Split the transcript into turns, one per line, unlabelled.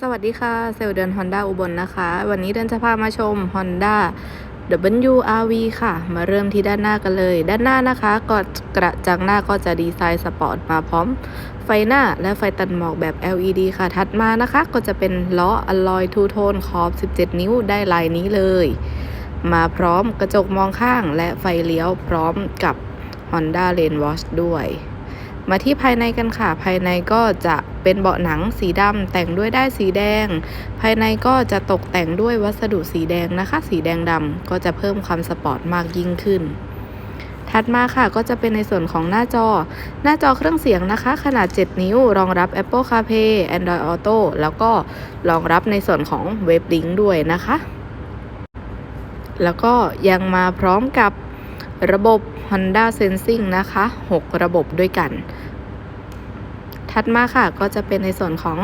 สวัสดีค่ะ เซลล์เดือน Honda อุบลนะคะ วันนี้เดือนจะพามาชม Honda WRV ค่ะ มาเริ่มที่ด้านหน้ากันเลย ด้านหน้านะคะก็กระจังหน้าก็จะดีไซน์สปอร์ตมาพร้อม ไฟหน้าและไฟตัดหมอกแบบ LED ค่ะ ถัดมานะคะ ก็จะเป็นล้ออลลอยทูโทนขอบ 17 นิ้วได้ลายนี้เลย มาพร้อมกระจกมองข้างและไฟเลี้ยวพร้อมกับ Honda Lane Watch ด้วย มาที่ภายในกันค่ะ ภายในก็จะเป็นเบาะหนังสีดำแต่งด้วยได้ายสีแดง ภายในก็จะตกแต่งด้วยวัสดุสีแดงนะคะ สีแดงดำก็จะเพิ่มความสปอร์ตมากยิ่งขึ้น ถัดมาค่ะก็จะเป็นในส่วนของหน้าจอ หน้าจอเครื่องเสียงนะคะ ขนาด 7 นิ้ว รองรับ Apple CarPlay Android Auto แล้วก็รองรับในส่วนของ Web Link ด้วยนะคะ แล้วก็ยังมาพร้อมกับ ระบบ Honda Sensing นะคะ 6 ระบบด้วยกัน ถัดมาค่ะก็จะเป็นในส่วนของ